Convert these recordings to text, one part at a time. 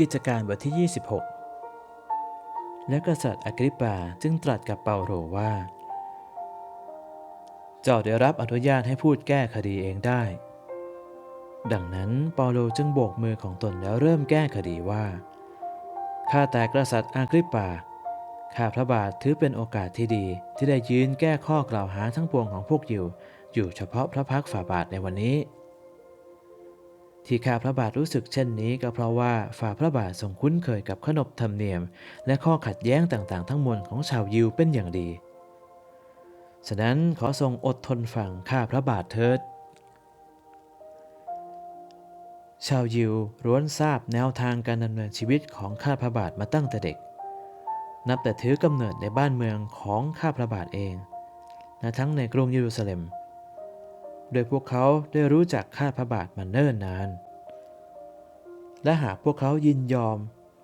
กิจการบทที่ 26 และกษัตริย์อากริปปาจึงตรัสกับเปาโลว่า เจ้าได้รับอนุญาตให้พูดแก้คดีเองได้ ดังนั้นเปาโลจึงโบกมือของตนแล้วเริ่มแก้คดีว่า ข้าแต่กษัตริย์อากริปปา ข้าพระบาทถือเป็นโอกาสที่ดีที่ได้ยืนแก้ข้อกล่าวหาทั้งปวงของพวกยิวอยู่เฉพาะพระพักฝ่าบาทในวันนี้ ที่ข้าพระบาทรู้สึกเช่นนี้ก็เพราะว่าฝ่าพระบาททรงคุ้นเคยกับขนบธรรมเนียม และข้อขัดแย้งต่างๆ ทั้งมวลของชาวยิวเป็นอย่างดี ฉะนั้นขอทรงอดทนฟังข้าพระบาทเถิด ชาวยิวร้วนทราบแนวทางการดำเนินชีวิตของข้าพระบาทมาตั้งแต่เด็ก นับแต่ถือกำเนิดในบ้านเมืองของข้าพระบาทเอง และทั้งในกรุงเยรูซาเล็ม โดยพวกเขาได้รู้จักข้าพระบาทมาเนิ่นนาน และหากพวกเขายินยอม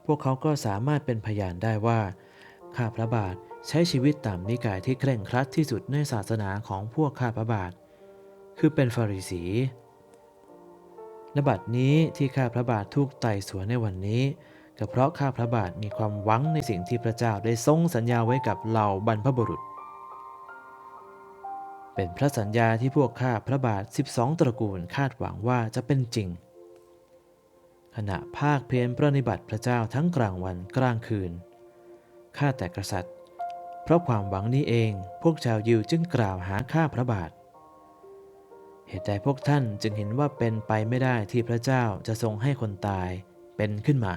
พวกเขาก็สามารถเป็นพยานได้ว่า ข้าพระบาทใช้ชีวิตตามนิกายที่เคร่งครัดที่สุดในศาสนาของพวกข้าพระบาท คือเป็นฟาริสีนบัดนี้ที่ข้าพระบาทถูกไต่สวนในวันนี้ก็เพราะข้าพระบาทมีความหวังในสิ่งที่พระเจ้าได้ทรงสัญญาไว้กับเหล่าบรรพบุรุษ เป็นพระสัญญาที่พวกข้าพระบาท 12 ตระกูลคาดหวังว่าจะเป็นจริง ขณะภาคเพียรประนิบัติพระเจ้าทั้งกลางวันกลางคืน ข้าแต่กษัตริย์ เพราะความหวังนี้เองพวกชาวยิวจึงกล่าวหาข้าพระบาท เหตุใดพวกท่านจึงเห็นว่าเป็นไปไม่ได้ที่พระเจ้าจะทรงให้คนตายเป็นขึ้นมา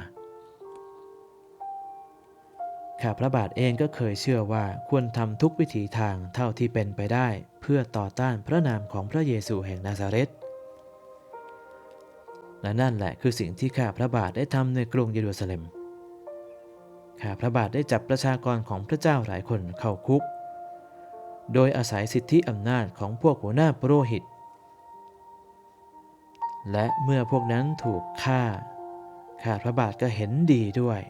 ข้าพระบาทเองก็เคยเชื่อว่าควรทำทุกวิถีทางเท่าที่เป็นไปได้ พื่อต่อต้านพระนามของพระเยซูแห่งนาซาเรตและนั่นแหละคือสิ่งที่ข้าพระบาทได้ทำในกรุงเยรูซาเล็ม ข้าพระบาทได้จับประชากรของพระเจ้าหลายคนเข้าคุก โดยอาศัยสิทธิอำนาจของพวกหัวหน้าปโรหิต และเมื่อพวกนั้นถูกฆ่า ข้าพระบาทก็เห็นดีด้วย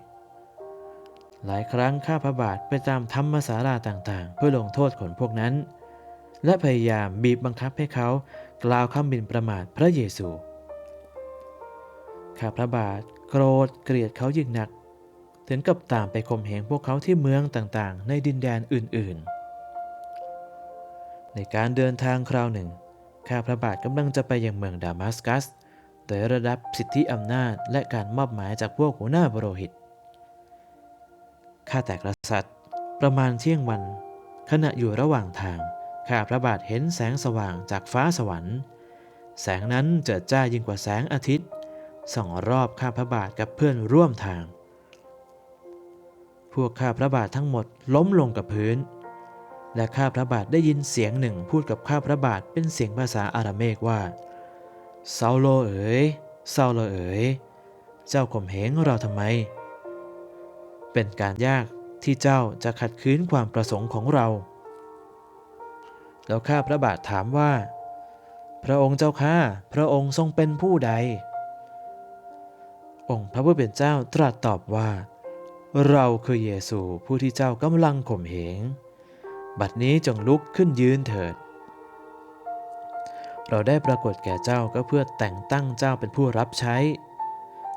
หลายครั้งข้าพระบาทไปตามธรรมศาลาต่างๆ เพื่อลงโทษคนพวกนั้น และพยายามบีบบังคับให้เขากล่าวคำบินประมาทพระเยซู ข้าพระบาทโกรธเกลียดเขายิ่งหนัก ถึงกับตามไปข่มเหงพวกเขาที่เมืองต่างๆ ในดินแดนอื่นๆ ในการเดินทางคราวหนึ่ง ข้าพระบาทกำลังจะไปยังเมืองดามัสกัส โดยระดับสิทธิอำนาจและการมอบหมายจากพวกหัวหน้าบรหิต ข้าแต่กษัตริย์ ประมาณเที่ยงวัน ขณะอยู่ระหว่างทาง ข้าพระบาทเห็นแสงสว่างจากฟ้าสวรรค์ แสงนั้นเจิดจ้ายิ่งกว่าแสงอาทิตย์ ส่องรอบข้าพระบาทกับเพื่อนร่วมทาง พวกข้าพระบาททั้งหมดล้มลงกับพื้น และข้าพระบาทได้ยินเสียงหนึ่งพูดกับข้าพระบาทเป็นเสียงภาษาอาราเมกว่าเซาโลเอ๋ยเซาโลเอ๋ยเจ้าข่มเหงเราทำไม เป็นการยากที่เจ้าจะขัดขืนความประสงค์ของเรา แล้วข้าพระบาทถามว่า พระองค์เจ้าข้าพระองค์ทรงเป็นผู้ใด องค์พระผู้เป็นเจ้าตรัสตอบว่า เราคือเยซูผู้ที่เจ้ากำลังข่มเหง บัดนี้จงลุกขึ้นยืนเถิด เราได้ปรากฏแก่เจ้าก็เพื่อแต่งตั้งเจ้าเป็นผู้รับใช้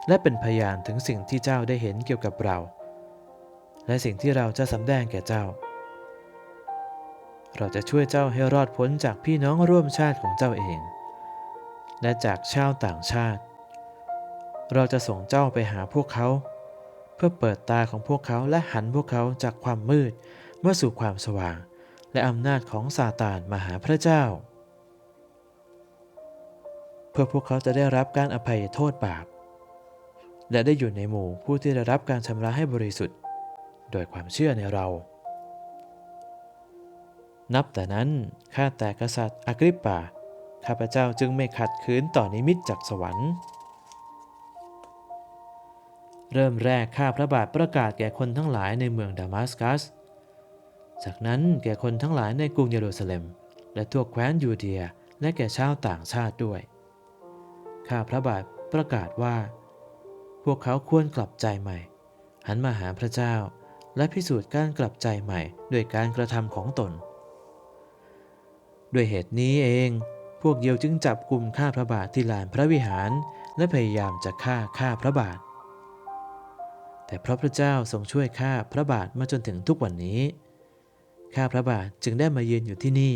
และเป็นพยานถึงสิ่งที่เจ้าได้เห็นเกี่ยวกับเรา และสิ่งที่เราจะสำแดงแก่เจ้า เราจะช่วยเจ้าให้รอดพ้นจากพี่น้องร่วมชาติของเจ้าเอง และจากชาวต่างชาติ เราจะส่งเจ้าไปหาพวกเขา เพื่อเปิดตาของพวกเขาและหันพวกเขาจากความมืดมาสู่ความสว่าง และอำนาจของซาตานมาหาพระเจ้า เพื่อพวกเขาจะได้รับการอภัยโทษบาป และได้อยู่ในหมู่ผู้ที่ได้รับการชำระให้บริสุทธิ์ โดยความเชื่อในเรา นับแต่นั้นข้าแต่กษัตริย์อากริปปาข้าพเจ้าจึงไม่ขัดขืนต่อนิมิตจากสวรรค์ เริ่มแรกข้าพระบาทประกาศแก่คนทั้งหลายในเมืองดามัสกัส จากนั้นแก่คนทั้งหลายในกรุงเยรูซาเล็ม และทั่วแคว้นยูเดียและแก่ชาวต่างชาติด้วย ข้าพระบาทประกาศว่า พวกเขาควรกลับใจใหม่ หันมาหาพระเจ้า และพิสูจน์การกลับใจใหม่ด้วยการกระทำของตน ด้วยเหตุนี้เอง พวกเยียวจึงจับกลุ่มข้าพระบาทที่ลานพระวิหาร และพยายามจะฆ่าข้าพระบาท แต่เพราะพระเจ้าทรงช่วยข้าพระบาทมาจนถึงทุกวันนี้ ข้าพระบาทจึงได้มาเยือนอยู่ที่นี่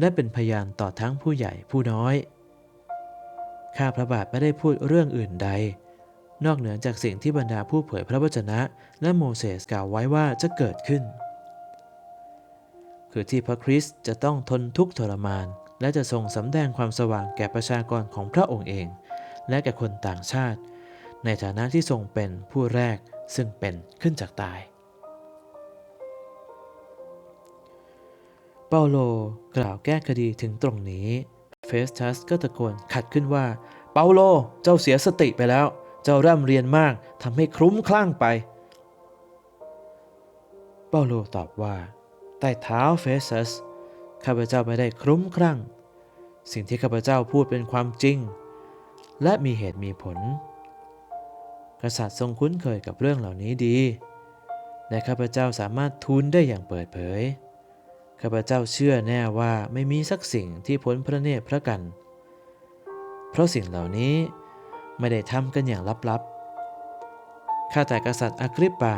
และเป็นพยานต่อทั้งผู้ใหญ่ผู้น้อย ข้าพระบาทไม่ได้พูดเรื่องอื่นใด นอกเหนือจากสิ่งที่บรรดาผู้เผยพระวจนะ และโมเสสกล่าวไว้ว่าจะเกิดขึ้น คือที่พระคริสต์จะต้องทนทุกข์ทรมาน และจะทรงสำแดงความสว่างแก่ประชากรของพระองค์เอง และแก่คนต่างชาติ ในฐานะที่ทรงเป็นผู้แรกซึ่งเป็นขึ้นจากตาย เปาโลกล่าวแก้คดีถึงตรงนี้เฟสทัสก็ตะโกนขัดขึ้นว่า เปาโลเจ้าเสียสติไปแล้ว เจ้าร่ำเรียนมากทำให้คลุ้มคลั่งไป เปาโลตอบว่า ต้เท้าเฟซัสข้าพเจ้าไม่ได้คลุ้มคลั่ง สิ่งที่ข้าพเจ้าพูดเป็นความจริง และมีเหตุมีผล กษัตริย์ทรงคุ้นเคยกับเรื่องเหล่านี้ดี และข้าพเจ้าสามารถทูลได้อย่างเปิดเผย ข้าพเจ้าเชื่อแน่ว่าไม่มีสักสิ่งที่พ้นพระเนตรพระกัน เพราะสิ่งเหล่านี้ไม่ได้ทำกันอย่างลับๆ ข้าแต่กษัตริย์อากริปปา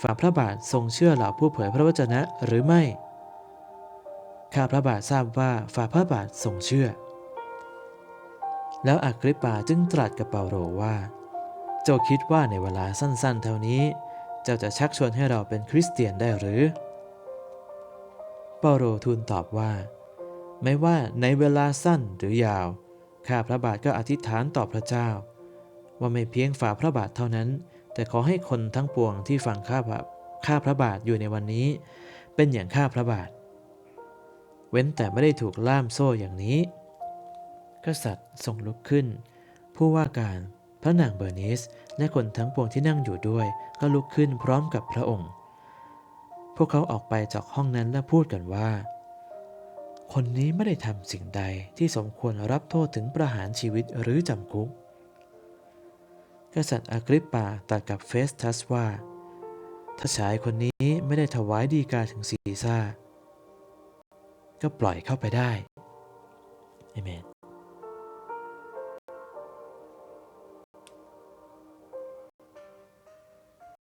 ฝ่าพระบาททรงเชื่อเหล่าผู้เผยพระวจนะหรือไม่ ข้าพระบาททราบว่าฝ่าพระบาททรงเชื่อ แล้วอากริปปาจึงตรัสกับเปาโลว่า เจ้าคิดว่าในเวลาสั้นๆ เท่านี้ เจ้าจะชักชวนให้เราเป็นคริสเตียนได้หรือ เปาโลทูลตอบว่า ไม่ว่าในเวลาสั้นหรือยาว ข้าพระบาทก็อธิษฐานต่อพระเจ้า ว่าไม่เพียงฝ่าพระบาทเท่านั้น แต่ขอให้คนทั้งปวงที่ฟังข้าพระข้าพระบาทอยู่ในวันนี้ เป็นอย่างข้าพระบาท เว้นแต่ไม่ได้ถูกล่ามโซ่อย่างนี้ กษัตริย์ทรงลุกขึ้น ผู้ว่าการพระนางเบอร์นิสและคนทั้งปวงที่นั่งอยู่ด้วย ก็ลุกขึ้นพร้อมกับพระองค์ พวกเขาออกไปจากห้องนั้นและพูดกันว่า คนนี้ไม่ได้ทำสิ่งใดที่สมควรรับโทษถึงประหารชีวิตหรือจำคุก กษัตริย์อากริปปาตรัสกับเฟสทัสว่า ถ้าชายคนนี้ไม่ได้ถวายดีกาถึงซีซ่า ก็ปล่อยเข้าไปได้เอเมน